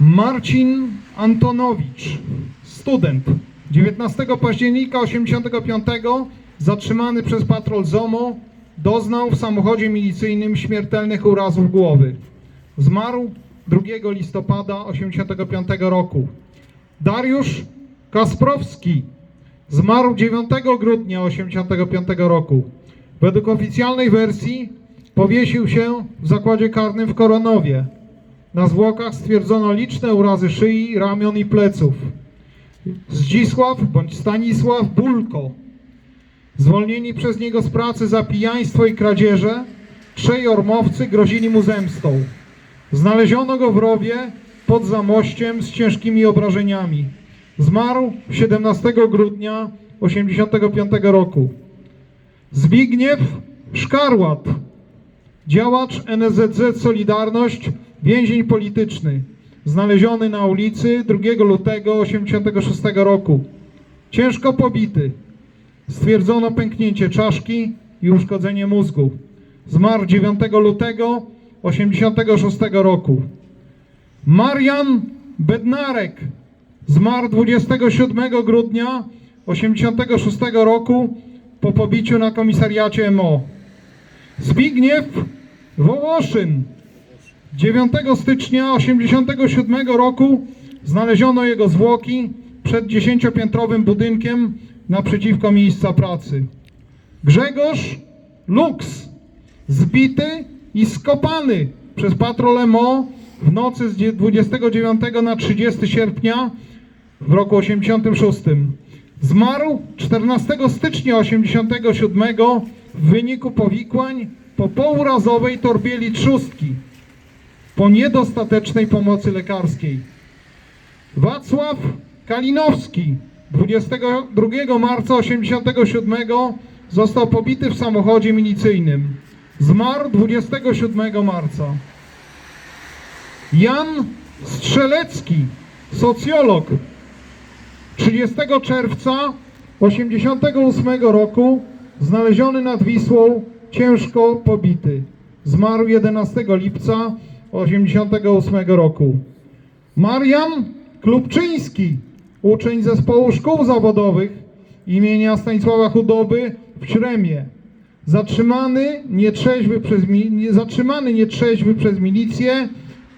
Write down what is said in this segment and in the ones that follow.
Marcin Antonowicz, student. 19 października 85 zatrzymany przez patrol ZOMO doznał w samochodzie milicyjnym śmiertelnych urazów głowy. Zmarł 2 listopada 85 roku. Dariusz Kasprowski zmarł 9 grudnia 85 roku. Według oficjalnej wersji powiesił się w zakładzie karnym w Koronowie. Na zwłokach stwierdzono liczne urazy szyi, ramion i pleców. Zdzisław bądź Stanisław Bulko. Zwolnieni przez niego z pracy za pijaństwo i kradzieże, trzej ormowcy grozili mu zemstą. Znaleziono go w rowie pod zamościem z ciężkimi obrażeniami. Zmarł 17 grudnia 85 roku. Zbigniew Szkarłat, działacz NSZZ Solidarność, więzień polityczny, znaleziony na ulicy 2 lutego 86 roku. Ciężko pobity. Stwierdzono pęknięcie czaszki i uszkodzenie mózgu. Zmarł 9 lutego 86 roku. Marian Bednarek zmarł 27 grudnia 86 roku po pobiciu na komisariacie MO. Zbigniew Wołoszyn 9 stycznia 87 roku znaleziono jego zwłoki przed dziesięciopiętrowym budynkiem naprzeciwko miejsca pracy. Grzegorz Lux zbity i skopany przez patrol MO w nocy z 29 na 30 sierpnia w roku 86. Zmarł 14 stycznia 87 w wyniku powikłań po pourazowej torbieli trzustki po niedostatecznej pomocy lekarskiej. Wacław Kalinowski 22 marca 87 został pobity w samochodzie milicyjnym. Zmarł 27 marca. Jan Strzelecki, socjolog, 30 czerwca 88 roku znaleziony nad Wisłą, ciężko pobity. Zmarł 11 lipca 88 roku. Marian Klubczyński, uczeń zespołu szkół zawodowych imienia Stanisława Chudoby w Śremie. Zatrzymany nietrzeźwy przez, zatrzymany nietrzeźwy przez milicję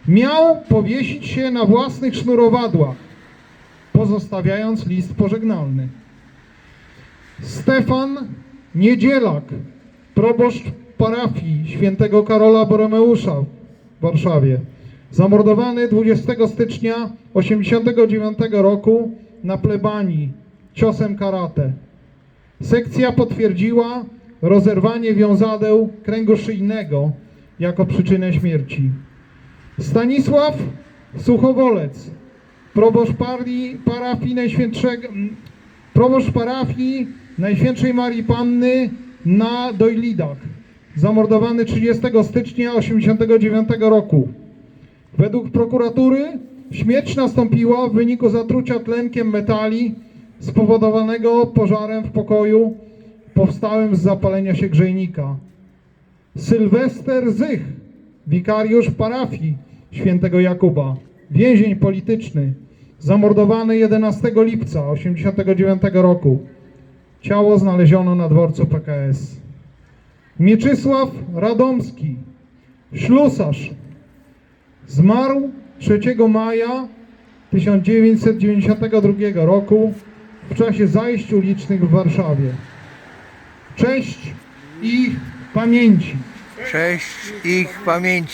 miał powiesić się na własnych sznurowadłach, pozostawiając list pożegnalny. Stefan Niedzielak, proboszcz parafii świętego Karola Boromeusza Warszawie. Zamordowany 20 stycznia 89 roku na plebanii ciosem karate. Sekcja potwierdziła rozerwanie wiązadeł kręgu szyjnego jako przyczynę śmierci. Stanisław Suchowolec, proboszcz partii, parafii Najświętszego, proboszcz parafii Najświętszej Marii Panny na Dojlidach, zamordowany 30 stycznia 89 roku. Według prokuratury śmierć nastąpiła w wyniku zatrucia tlenkiem metali spowodowanego pożarem w pokoju powstałym z zapalenia się grzejnika. Sylwester Zych, wikariusz parafii świętego Jakuba, więzień polityczny, zamordowany 11 lipca 1989 roku. Ciało znaleziono na dworcu PKS. Mieczysław Radomski, ślusarz, zmarł 3 maja 1992 roku w czasie zajść ulicznych w Warszawie. Cześć ich pamięci. Cześć ich pamięci.